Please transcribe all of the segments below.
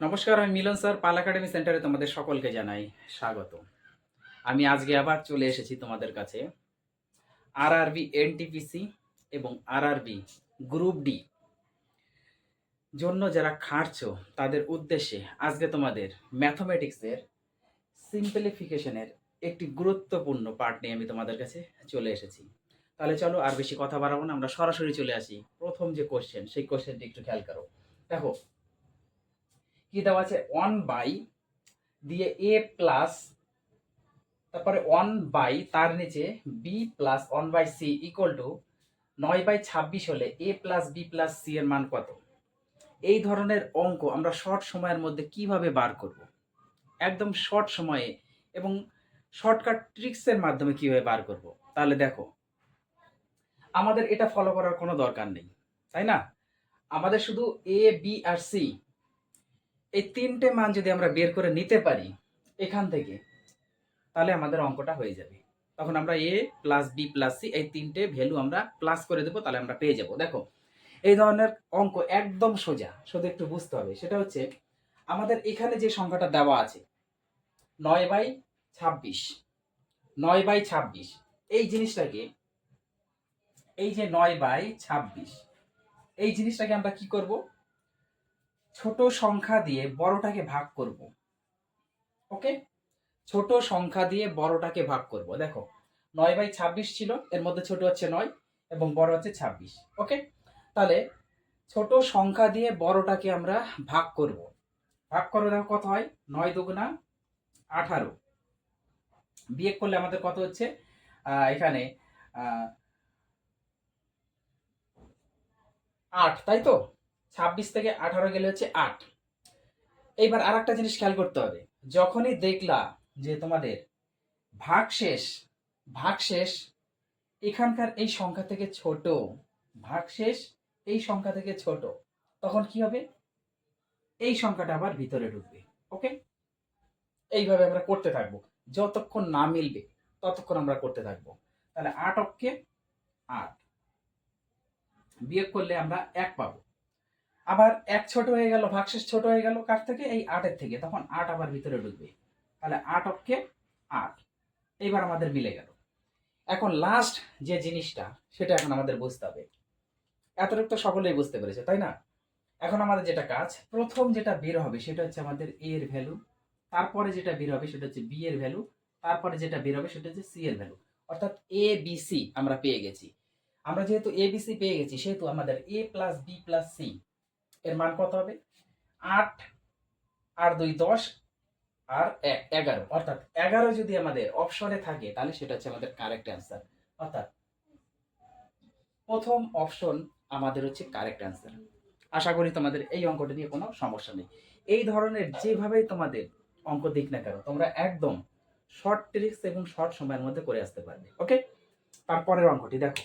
নমস্কার, আমি মিলন স্যার, পাল একাডেমি সেন্টারে তোমাদের সকলকে জানাই স্বাগত আমি আজকে আবার চলে এসেছি তোমাদের কাছে আরআরবি, এনটিপিসি এবং আর আরআরবি গ্রুপ ডি জন্য যারা খাটছো, তাদের উদ্দেশ্যে আজকে তোমাদের ম্যাথমেটিক্সের সিম্পলিফিকেশনের একটি গুরুত্বপূর্ণ পার্ট নিয়ে আমি তোমাদের কাছে চলে এসেছি। তাহলে চলো আর বেশি কথা বাড়াবো না, আমরা সরাসরি চলে আসি। প্রথম যে কোশ্চেন সেই কোশ্চেনটি একটু খেয়াল করো। দেখো কি দেওয়া আছে? ওয়ান বাই দিয়ে এ প্লাস তারপরে ওয়ান বাই তার নিচে B plus one by C equal to নয় বাই ছাব্বিশ হলে A plus B plus C এর মান কত? এই ধরনের অঙ্ক আমরা শর্ট সময়ের মধ্যে কীভাবে বার করব? একদম শর্ট সময়ে এবং শর্টকাট ট্রিক্সের মাধ্যমে কীভাবে বার করব? তাহলে দেখো, আমাদের এটা ফলো করার কোনো দরকার নেই, তাই না? আমাদের শুধু এ বি আর সি এই তিনটে মান যদি আমরা বের করে নিতে পারি এখান থেকে, তাহলে আমাদের অঙ্কটা হয়ে যাবে। তখন আমরা A plus B plus C এই তিনটে ভ্যালু আমরা প্লাস করে দেবো, তাহলে আমরা পেয়ে যাব। দেখো, এই ধরনের অঙ্ক একদম সোজা, শুধু একটু বুঝতে হবে। সেটা হচ্ছে, আমাদের এখানে যে সংখ্যাটা দেওয়া আছে, নয় বাই ছাব্বিশ, নয় বাই ছাব্বিশ, এই জিনিসটাকে, এই যে নয় বাই ছাব্বিশ, এই জিনিসটাকে আমরা কি করব? ছোট সংখ্যা দিয়ে বড়টাকে ভাগ করব। ওকে? ছোট সংখ্যা দিয়ে বড়টাকে ভাগ করব। দেখো, নয় বাই ছাব্বিশ ছিল, এর মধ্যে ছোট হচ্ছে নয় এবং বড় হচ্ছে ছাব্বিশ। ওকে? তাহলে ছোট সংখ্যা দিয়ে বড়টাকে আমরা ভাগ করব। ভাগ করলে দেখো কত হয়? নয় দুগুণা আঠারো। বিয়োগ করলে আমাদের কত হচ্ছে? এখানে আট, তাই তো? ছাব্বিশ থেকে আঠারো গেলে হচ্ছে আট। এইবার আর একটা জিনিস খেয়াল করতে হবে। যখনই দেখলা যে তোমাদের ভাগশেষ ভাগশেষ এখানকার এই সংখ্যা থেকে ছোট ভাগশেষ এই সংখ্যা থেকে ছোট, তখন কি হবে? এই সংখ্যাটা আবার ভিতরে ঢুকবে ওকে এইভাবে আমরা করতে থাকব। যতক্ষণ না মিলবে, ততক্ষণ আমরা করতে থাকব। তাহলে আট অক্ষে আট। বিয়োগ করলে আমরা এক পাবো। আবার এক ছোট হয়ে গেল, ভাগশেষ ছোট হয়ে গেল কার থেকে? এই আটের থেকে। তখন আট আবার ভিতরে ঢুকবে। তাহলে আট অক্ষে আট। এইবার আমাদের মিলে গেল। এখন লাস্ট যে জিনিসটা, সেটা এখন আমাদের বুঝতে হবে। এতটুকু তো সকলেই বুঝতে পেরেছে, তাই না? এখন আমাদের যেটা কাজ, প্রথম যেটা বের হবে, সেটা হচ্ছে আমাদের এ এর ভ্যালু তারপরে যেটা বের হবে, সেটা হচ্ছে বি এর ভ্যালু তারপরে যেটা বের হবে, সেটা হচ্ছে সি এর ভ্যালু অর্থাৎ এ বি সি আমরা পেয়ে গেছি। আমরা যেহেতু এ বি সি পেয়ে গেছি, সেহেতু আমাদের A plus B plus C এর মান কত হবে? আট আর দুই দশ আর এগারো। অর্থাৎ এগারো যদি আমাদের অপশনে থাকে, তাহলে সেটা হচ্ছে আমাদের কারেক্ট অ্যান্সার অর্থাৎ প্রথম অপশন আমাদের হচ্ছে কারেক্ট অ্যান্সার আশা করি তোমাদের এই অঙ্কটা নিয়ে কোনো সমস্যা নেই। এই ধরনের যেভাবেই তোমাদের অঙ্ক দিক না কেন, তোমরা একদম শর্ট ট্রিক্স এবং শর্ট সময়ের মধ্যে করে আসতে পারবে ওকে তারপরের অঙ্কটি দেখো।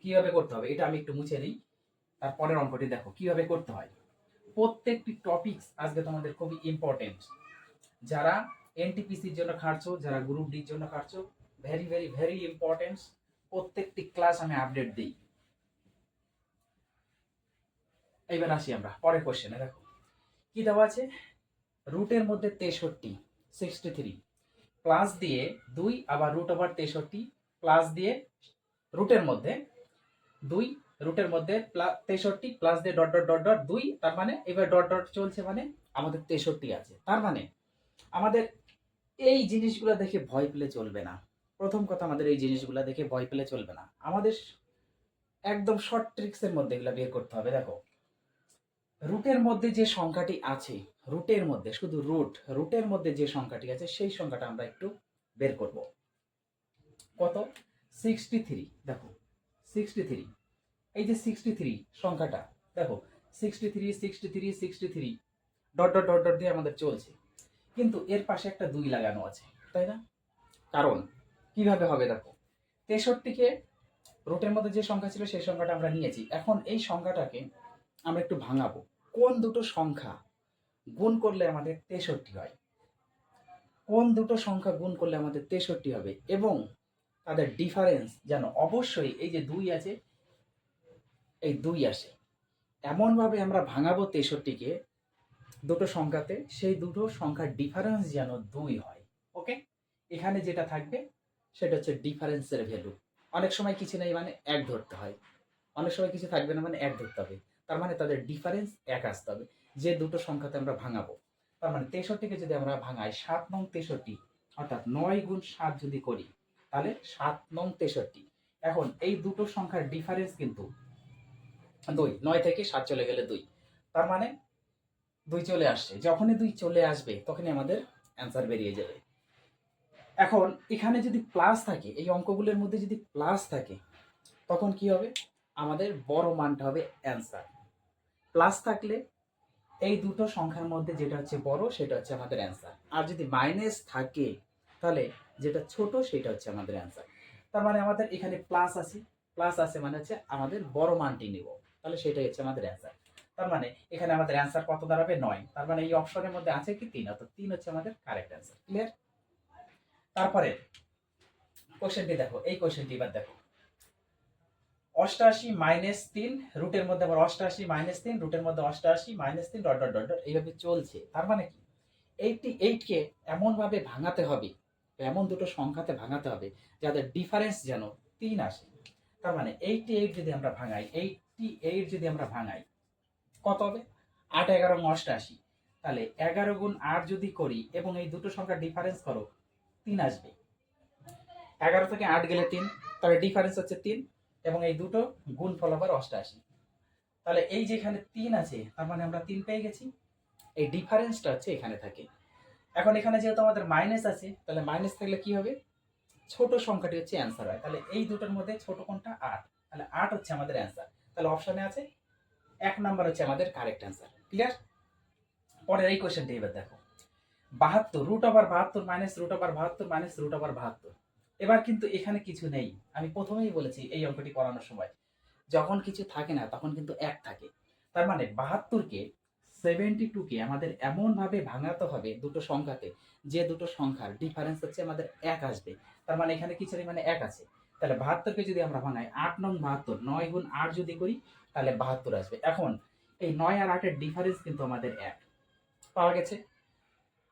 কীভাবে করতে হবে? এটা আমি একটু মুছে নিই। তারপরের অঙ্কটি দেখো, কীভাবে করতে হয়? প্রত্যেকটি টপিকস আজকে তোমাদের খুবই ইম্পর্টেন্ট যারা এনটিপিসির জন্য খাটছো, যারা গ্রুপ ডির জন্য খাটছো ভেরি ভেরি ভেরি ইম্পর্টেন্ট প্রত্যেকটি ক্লাস আমি আপডেট দিই। এইবার আসি আমরা, পরের কোশ্চেনে দেখো। কি দেওয়া আছে? রুটের মধ্যে তেষট্টি সিক্সটি থ্রি প্লাস দিয়ে দুই আবার রুট ওভার তেষট্টি প্লাস দিয়ে রুটের মধ্যে দুই রুটের মধ্যে তেষট্টি প্লাস দিয়ে ডট ডট ডট ডট দুই, তার মানে এবার ডট ডট চলছে মানে আমাদের তেষট্টি আছে। তার মানে আমাদের এই জিনিসগুলো দেখে ভয় পেলে চলবে না। প্রথম কথা আমাদের এই জিনিসগুলো দেখে ভয় পেলে চলবে না। আমাদের একদম শর্ট ট্রিক্সের মধ্যে এগুলো বের করতে হবে, দেখো। রুটের মধ্যে যে সংখ্যাটি আছে, রুটের মধ্যে, শুধু রুট রুটের মধ্যে যে সংখ্যাটি আছে, সেই সংখ্যাটা আমরা একটু বের করব। কত? সিক্সটি থ্রি দেখো। সিক্সটি থ্রি এই যে সিক্সটি থ্রি সংখ্যাটা, দেখো sixty three sixty three sixty three dot dot dot dot দিয়ে আমাদের চলছে। কিন্তু এর পাশে একটা দুই লাগানো আছে, তাই না? কারণ, কীভাবে হবে দেখো, তেষট্টিকে রুটের মধ্যে যে সংখ্যা ছিল সেই সংখ্যাটা আমরা নিয়েছি। এখন এই সংখ্যাটাকে আমরা একটু ভাঙাবো। কোন দুটো সংখ্যা গুণ করলে আমাদের তেষট্টি হয়? কোন দুটো সংখ্যা গুণ করলে আমাদের তেষট্টি হবে? এবং তাদের ডিফারেন্স যেন অবশ্যই এই যে দুই আছে এই দুই আসে। এমনভাবে আমরা ভাঙাবো তেষট্টিকে, দুটো সংখ্যাতে, সেই দুটো সংখ্যার ডিফারেন্স যেন দুই হয় ওকে এখানে যেটা থাকবে, সেটা হচ্ছে ডিফারেন্সের ভ্যালু অনেক সময় কিছু নেই মানে এক ধরতে হয়। অনেক সময় কিছু থাকবে না মানে এক ধরতে হবে। তার মানে তাদের ডিফারেন্স এক আসতে হবে। যে দুটো সংখ্যাতে আমরা ভাঙাবো, তার মানে তেষট্টিকে যদি আমরা ভাঙাই, সাত নং তেষট্টি, অর্থাৎ নয় গুণ সাত যদি করি, তাহলে সাত নং তেষট্টি। এখন এই দুটো সংখ্যার ডিফারেন্স কিন্তু দুই, নয় থেকে সাত চলে গেলে দুই। তার মানে দুই চলে আসছে। যখনই দুই চলে আসবে, তখনই আমাদের অ্যান্সার বেরিয়ে যাবে। এখন এখানে যদি প্লাস থাকে, এই অঙ্কগুলোর মধ্যে যদি প্লাস থাকে, তখন কি হবে? আমাদের বড় মানটা হবে অ্যান্সার প্লাস থাকলে এই দুটো সংখ্যার মধ্যে যেটা হচ্ছে বড়, সেটা হচ্ছে আমাদের অ্যান্সার আর যদি মাইনাস থাকে, তাহলে যেটা ছোট, সেটা হচ্ছে আমাদের অ্যান্সার তার মানে আমাদের এখানে প্লাস আছে। প্লাস আছে মানে হচ্ছে আমাদের বড় মানটি নিব। তাহলে সেটাই হচ্ছে আমাদের অ্যান্সার তার মানে এখানে আমাদের অ্যান্সার কত দাঁড়াবে? নয়। তার মানে এই অপশনের মধ্যে আছে কি? তিন। অর্থাৎ তিন হচ্ছে আমাদের কারেক্ট অ্যান্সার ক্লিয়ার তারপরে কোশ্চেনটি দেখো। এই কোশ্চেনটি এবার দেখো। অষ্টআশি মাইনাস তিন রুটের মধ্যে আবার অষ্টআশি মাইনাস তিন রুটের মধ্যে অষ্টআশি মাইনাস তিন ডট ডট ডট ডট এইভাবে চলছে। তার মানে কি? এইটটি এইটকে এমনভাবে ভাঙাতে হবে, এমন দুটো সংখ্যাতে ভাঙাতে হবে, যাদের ডিফারেন্স যেন তিন আসে। তার মানে এইটটি এইট যদি আমরা ভাঙাই এইটটি এইট যদি আমরা ভাঙাই, কত হবে? আট, এগারো অষ্টআশি তাহলে এগারো গুণ আট যদি করি এবং এই দুটো সংখ্যার ডিফারেন্স করো, তিন আসবে। এগারো থেকে আট গেলে তিন, তাহলে ডিফারেন্স হচ্ছে তিন এবং এই দুটো গুণ ফল আবার অষ্টআশি তাহলে এই যে এখানে তিন আছে, তার মানে আমরা তিন পেয়ে গেছি। এই ডিফারেন্সটা হচ্ছে এখানে থাকে। এখন এখানে যেহেতু আমাদের মাইনাস আছে, তাহলে মাইনাস থাকলে কি হবে? ছোট সংখ্যাটি হচ্ছে অ্যান্সার হয়। তাহলে এই দুটোর মধ্যে ছোট কোনটা? আট। তাহলে আট হচ্ছে আমাদের অ্যান্সার তাহলে অপশনে আছে। এক নাম্বার হচ্ছে আমাদের কারেক্ট অ্যান্সার ক্লিয়ার পরের এই কোয়েশ্চেনটি এবার দেখো। বাহাত্তর রুট ওভার বাহাত্তর মাইনাস রুট ওভার বাহাত্তর মাইনাস রুট ওভার বাহাত্তর। এবার কিন্তু এখানে কিছু নেই। আমি প্রথমেই বলেছি এই অঙ্কটি করানোর সময়। যখন কিছু থাকে না, তখন কিন্তু এক থাকে। তার মানে বাহাত্তরকে সেভেন্টি টুকে আমাদের এমনভাবে ভাঙাতে হবে দুটো সংখ্যাতে যে দুটো সংখ্যার ডিফারেন্স হচ্ছে আমাদের এক আসবে। তার মানে এখানে কিছু মানে এক আছে। তাহলে বাহাত্তরকে যদি আমরা ভাঙাই আট নং বাহাত্তর, নয় গুণ আট যদি করি, তাহলে বাহাত্তর আসবে। এখন এই নয় আর আটের ডিফারেন্স কিন্তু আমাদের এক। পাওয়া গেছে?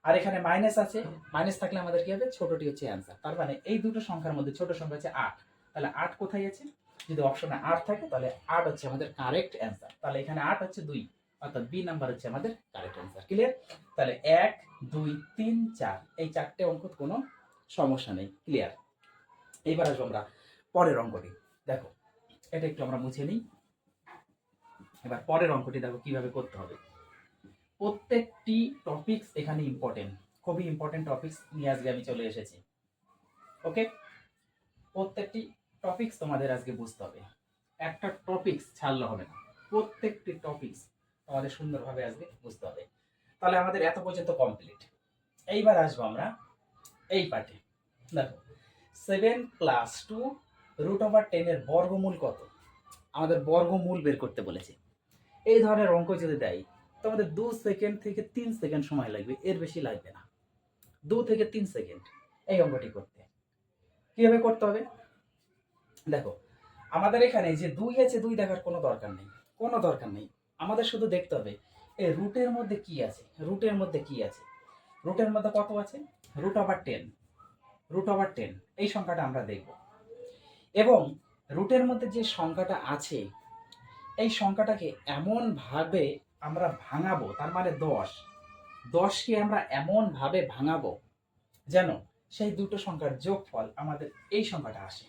আর এখানে মাইনাস আছে। মাইনাস থাকলে আমাদের কি হবে? ছোটটি হচ্ছে অ্যান্সার তার মানে এই দুটো সংখ্যার মধ্যে ছোট সংখ্যা হচ্ছে আট। তাহলে আট কোথায় আছে? যদি অপশনে আট থাকে, তাহলে আট হচ্ছে আমাদের কারেক্ট অ্যান্সার তাহলে এখানে আট হচ্ছে দুই, অর্থাৎ বি নাম্বার হচ্ছে আমাদের কারেক্ট অ্যান্সার ক্লিয়ার তাহলে এক, দুই, তিন, চার। এই চারটে অঙ্ক কোনো সমস্যা নেই। ক্লিয়ার এইবার আসব আমরা। পরের অঙ্কটি। দেখো, এটা একটু আমরা মুছে নিই। এবার পরের অঙ্কটি দেখো কীভাবে করতে হবে। প্রত্যেকটি টপিকস এখানে ইম্পর্টেন্ট খুবই ইম্পর্টেন্ট টপিকস নিয়ে আজকে আমি চলে এসেছি। ওকে প্রত্যেকটি টপিকস তোমাদের আজকে বুঝতে হবে। একটা টপিকস ছাড়লে হবে না। প্রত্যেকটি টপিকস তোমাদের সুন্দরভাবে আজকে বুঝতে হবে। তাহলে আমাদের এত পর্যন্ত কমপ্লিট এইবার আসব আমরা এই পার্টে দেখো seven plus two root over টেনের বর্গমূল কত? আমাদের বর্গমূল বের করতে বলেছে। এই ধরনের অঙ্ক যদি দেয়, তোমাদের দু সেকেন্ড থেকে তিন সেকেন্ড সময় লাগবে, এর বেশি লাগবে না। দু থেকে তিন সেকেন্ড এই অঙ্কটি করতে। কীভাবে করতে হবে? দেখো, আমাদের এখানে যে দুই আছে, দুই দেখার কোনো দরকার নেই, কোনো দরকার নেই। আমাদের শুধু দেখতে হবে এই রুটের মধ্যে কি আছে? রুটের মধ্যে কি আছে? রুটের মধ্যে কত আছে? Root over ten root over ten এই সংখ্যাটা আমরা দেখব। এবং রুটের মধ্যে যে সংখ্যাটা আছে, এই সংখ্যাটাকে এমনভাবে আমরা ভাঙাবো, তার মানে দশ। দশকে আমরা এমনভাবে ভাঙাবো যেন সেই দুটো সংখ্যার যোগফল আমাদের এই সংখ্যাটা আসে।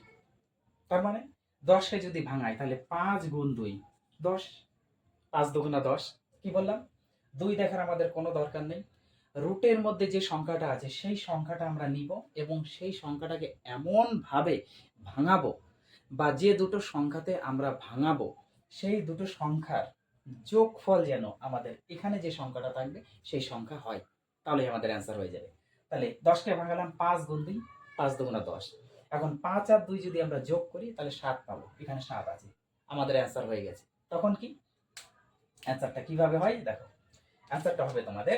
তার মানে দশকে যদি ভাঙাই, তাহলে পাঁচ গুণ দুই। দশ? পাঁচ দুগুণা দশ। কি বললাম? দুই দেখার আমাদের কোনো দরকার নেই। রুটের মধ্যে যে সংখ্যাটা আছে, সেই সংখ্যাটা আমরা নিব এবং সেই সংখ্যাটাকে এমনভাবে ভাঙাবো বা যে দুটো সংখ্যাতে আমরা ভাঙাবো, সেই দুটো সংখ্যার যোগফল যেন আমাদের এখানে যে সংখ্যাটা থাকবে, সেই সংখ্যা হয়। তাহলে আমাদের অ্যান্সার হয়ে যাবে। তাহলে দশকে ভাঙালাম পাঁচ গুণ দুই পাঁচ দুগুণা দশ। এখন পাঁচ আর দুই যদি আমরা যোগ করি, তাহলে সাত পাবো। এখানে সাত আছে। আমাদের অ্যান্সার হয়ে গেছে। তখন কি? অ্যান্সারটা কীভাবে হয়? দেখো। অ্যান্সারটা হবে তোমাদের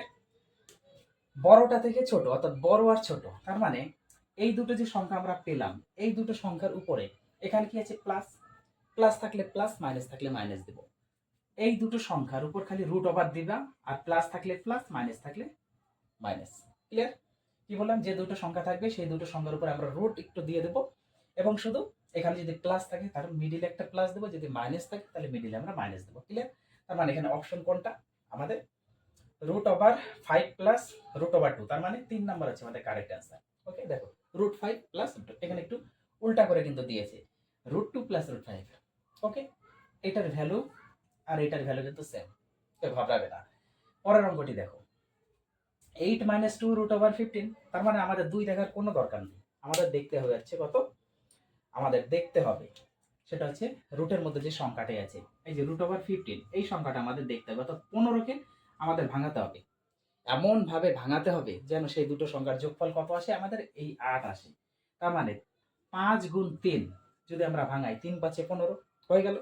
বড়টা থেকে ছোট, অর্থাৎ বড় আর ছোট। তার মানে এই দুটো যে সংখ্যা আমরা পেলাম, এই দুটো সংখ্যার উপরে, এখানে কি আছে প্লাস প্লাস থাকলে প্লাস মাইনাস থাকলে মাইনাস দেব। এই দুটো সংখ্যার উপর খালি রুট ওভার দিবা, আর প্লাস থাকলে প্লাস মাইনাস থাকলে মাইনাস ক্লিয়ার কি বললাম? যে দুটো সংখ্যা থাকবে, সেই দুটো সংখ্যার উপর আমরা রুট একটু দিয়ে দেবো। এবং শুধু এখানে যদি প্লাস থাকে তাহলে মিডিলে একটা প্লাস দেবো। যদি মাইনাস থাকে, তাহলে মিডিলে আমরা মাইনাস দেবো। ক্লিয়ার তার মানে এখানে অপশন কোনটা? আমাদের root over five plus root over two তার মানে তিন নাম্বার আছে, আমাদের কারেক্ট অ্যান্সার ওকে দেখো। রুট ফাইভ প্লাস এখানে একটু উল্টা করে কিন্তু দিয়েছে। Root two plus root five okay এটার ভ্যালু আর এটার ভ্যালু কিন্তু সেম কেউ ঘাবড়াবে না। পরের অঙ্কটি দেখো। Eight minus two root over fifteen তার মানে আমাদের দুই দেখার কোনো দরকার নেই। আমাদের দেখতে হবে হচ্ছে কত? আমাদের দেখতে হবে। সেটা হচ্ছে রুটের মধ্যে যে সংখ্যাটাই আছে, এই যে রুট ওভার ফিফটিন এই সংখ্যাটা আমাদের দেখতে হবে। অর্থাৎ পনেরোকে আমাদের ভাঙাতে হবে। এমন ভাবে ভাঙাতে হবে যেন সেই দুটো সংখ্যার যোগফল কত আসে? আমাদের এই আট আসে। তার মানে পাঁচ গুণ তিন যদি আমরা ভাঙাই, তিন পাঁচে পনেরো হয়ে গেল।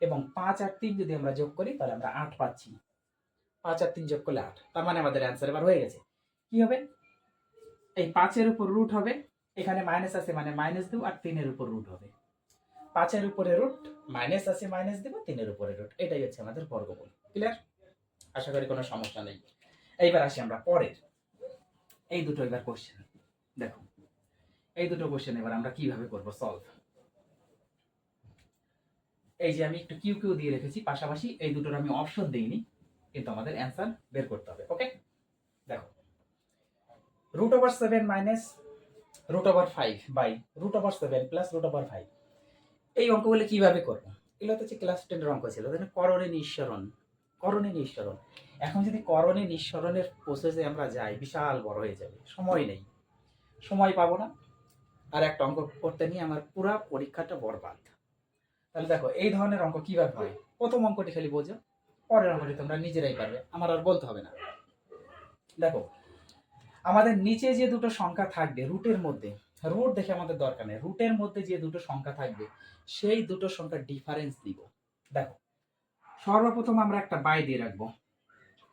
এবং পাঁচ আর তিন যদি আমরা যোগ করি, তাহলে আমরা আট পাচ্ছি। পাঁচ আর তিন যোগ করলে আট, তার মানে আমাদের অ্যান্সার এবার হয়ে গেছে। কি হবে? এই পাঁচের উপর রুট হবে, এখানে মাইনাস আছে মানে মাইনাস দেবো আর তিনের উপর রুট হবে। পাঁচের উপরে রুট মাইনাস আছে মাইনাস দেবো, তিনের উপরে রুট এটাই হচ্ছে আমাদের বর্গমূল। ক্লিয়ার আশা করি কোনো সমস্যা নেই। এইবার আসি আমরা, পরের। এই দুটো এবার কোশ্চেন দেখো, এই দুটো কোশ্চেন এবার আমরা কীভাবে করব সলভ এই যে আমি একটু কিউ কিউ দিয়ে রেখেছি, পাশাপাশি এই দুটোর আমি অপশন দিইনি, কিন্তু আমাদের অ্যান্সার বের করতে হবে ওকে দেখো root over seven minus root over five by root over seven plus root over five এই অঙ্কগুলো কীভাবে করব? এগুলো তো হচ্ছে ক্লাস টেনের অঙ্ক ছিল? করণে নিঃসরণ। করণে নিঃসরণ। এখন যদি করণে নিঃসরণের প্রসেসে আমরা যাই, বিশাল বড় হয়ে যাবে। সময় নেই। সময় পাবো না। আর একটা অঙ্ক করতে নিয়ে আমার পুরা পরীক্ষাটা বরবাদ। তাহলে দেখো, এই ধরনের অঙ্ক কীভাবে হয়? প্রথম অঙ্কটি খালি বোঝো, পরের অঙ্কটি তোমরা নিজেরাই পারবে। আমার আর বলতে হবে না। দেখো, আমাদের নিচে যে দুটো সংখ্যা থাকবে, রুটের মধ্যে, রুট দেখে আমাদের দরকার নেই। রুটের মধ্যে যে দুটো সংখ্যা থাকবে, সেই দুটো সংখ্যার ডিফারেন্স দিব। দেখো সর্বপ্রথম আমরা একটা বাই দিয়ে রাখব।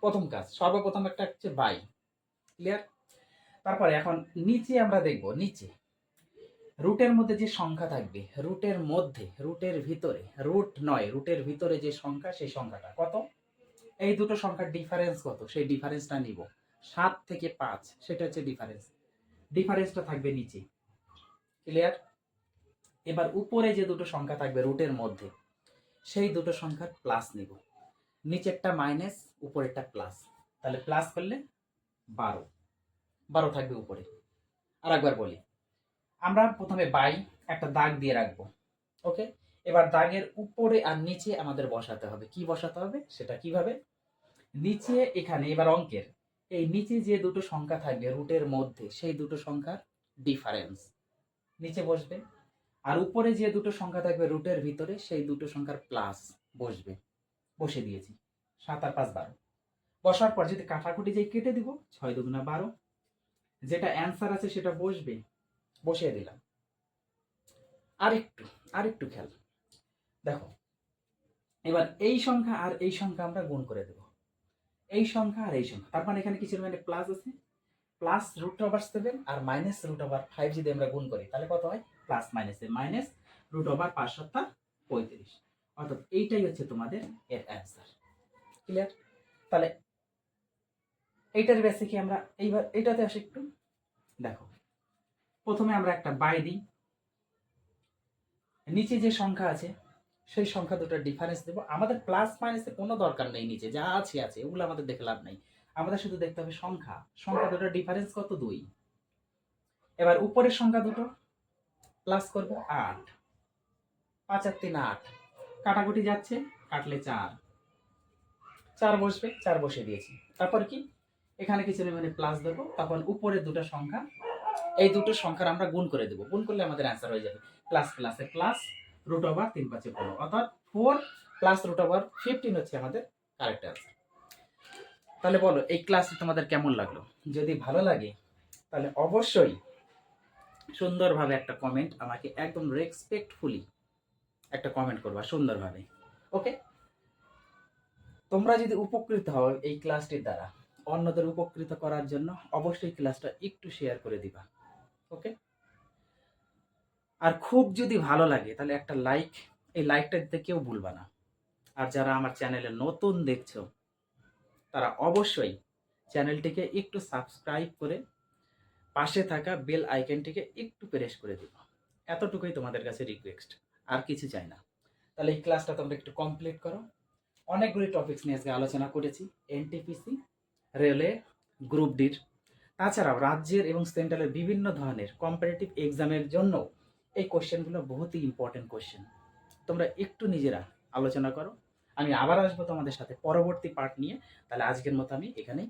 প্রথম কাজ, সর্বপ্রথম একটা হচ্ছে বাই। ক্লিয়ার তারপরে এখন নিচে আমরা দেখব, নিচে। রুটের মধ্যে যে সংখ্যা থাকবে, রুটের মধ্যে, রুটের ভিতরে, রুট নয়, রুটের ভিতরে যে সংখ্যা, সেই সংখ্যাটা কত? এই দুটো সংখ্যার ডিফারেন্স কত? সেই ডিফারেন্সটা নিব। সাত থেকে পাঁচ, সেটা হচ্ছে ডিফারেন্স ডিফারেন্সটা থাকবে নিচে। ক্লিয়ার এবার উপরে যে দুটো সংখ্যা থাকবে, রুটের মধ্যে সেই দুটো সংখ্যার প্লাস নিব। নিচেরটা মাইনাস উপরেরটা প্লাস তাহলে প্লাস করলে বারো। বারো থাকবে উপরে। আর একবার বলি, আমরা প্রথমে বাই একটা দাগ দিয়ে রাখব ওকে এবার দাগের উপরে আর নিচে আমাদের বসাতে হবে। কি বসাতে হবে? সেটা কীভাবে? নিচে এখানে, এবার অঙ্কের। এই নিচে যে দুটো সংখ্যা থাকবে রুটের মধ্যে, সেই দুটো সংখ্যার ডিফারেন্স নিচে বসবে। আর উপরে যে দুটো সংখ্যা থাকবে রুটের ভিতরে, সেই দুটো সংখ্যার প্লাস বসবে। বসে দিয়েছি। সাত আর পাঁচ বারো। বসার পর যদি কাটাকুটি যাই কেটে দিব, ছয় দুগুণা বারো, যেটা অ্যান্সার আছে সেটা বসবে, বসিয়ে দিলাম। আরেকটু আরেকটু খেয়াল দেখো, এবার এই সংখ্যা আর এই সংখ্যা আমরা গুণ করে দেব। এই সংখ্যা আর এই সংখ্যা। তার মানে এখানে কিছু মানে প্লাস আছে। প্লাস রুট ওভার সেভেন আর মাইনাস রুট ওভার ফাইভ যদি আমরা গুণ করি, তাহলে কত হয়? প্লাস মাইনাসে মাইনাস রুট ওভার পাঁচ সপ্তাহ পঁয়ত্রিশ। অর্থাৎ এইটাই হচ্ছে তোমাদের এর অ্যান্সার ক্লিয়ার তাহলে এইটার বেসে কি আমরা এইবার এইটাতে আসি একটু? দেখো, প্রথমে আমরা একটা বাই দিই। নিচে যে সংখ্যা আছে, সেই সংখ্যা দুটোর ডিফারেন্স দেবো। আমাদের প্লাস মাইনাসে কোনো দরকার নেই নিচে, যা আছে আছে ওগুলো আমাদের দেখে লাভ নেই। আমাদের শুধু দেখতে হবে সংখ্যা। সংখ্যা দুটোর ডিফারেন্স কত? দুই। এবার উপরের সংখ্যা দুটো প্লাস করব আট। পাঁচ আর তিন আট। কাটাকুটি যাচ্ছে, কাটলে চার। চার বসবে, চার বসে দিয়েছি। তারপর কি? এখানে কিছু মানে প্লাস দেবো। তখন উপরের দুটো সংখ্যা। এই দুটো সংখ্যার আমরা গুণ করে দেবো। গুণ করলে আমাদের অ্যান্সার হয়ে যাবে। প্লাস প্লাসে প্লাস রুট ওভার তিন পাঁচে পনেরো। অর্থাৎ four plus root over fifteen হচ্ছে আমাদের কারেক্ট অ্যান্সার তাহলে বলো, এই ক্লাসটি তোমাদের কেমন লাগল? যদি ভালো লাগে, তাহলে অবশ্যই সুন্দরভাবে একটা কমেন্ট আমাকে একদম রেসপেক্টফুলি একটা কমেন্ট করবা সুন্দরভাবে ওকে তোমরা যদি উপকৃত হও এই ক্লাসটির দ্বারা, অন্যদের উপকৃত করার জন্য অবশ্যই ক্লাসটা একটু শেয়ার করে দিবা ওকে আর খুব যদি ভালো লাগে, তাহলে একটা লাইক এই লাইকটা দিতে কেউ ভুলবা না। আর যারা আমার চ্যানেলে নতুন দেখছ, তারা অবশ্যই চ্যানেলটিকে একটু সাবস্ক্রাইব করে পাশে থাকা বেল আইকনটিকে একটু প্রেস করে দিও। এতটুকুই তোমাদের কাছে রিকোয়েস্ট আর কিছু চাই না। তাহলে এই ক্লাসটা তোমরা একটু কমপ্লিট করো। অনেকগুলি টপিক্স নিয়ে আজকে আলোচনা করেছি। এনটিপিসি রেলওয়ে গ্রুপ ডির তাছাড়াও রাজ্যের এবং সেন্ট্রালের বিভিন্ন ধরনের কম্পারেটিভ এক্সামের জন্য এই কোশ্চেনগুলো বহুতই ইম্পর্টেন্ট কোশ্চেন তোমরা একটু নিজেরা আলোচনা করো। আমি আবার আসব তোমাদের সাথে পরবর্তী পার্ট নিয়ে। তাহলে আজকের মতো আমি এখানেই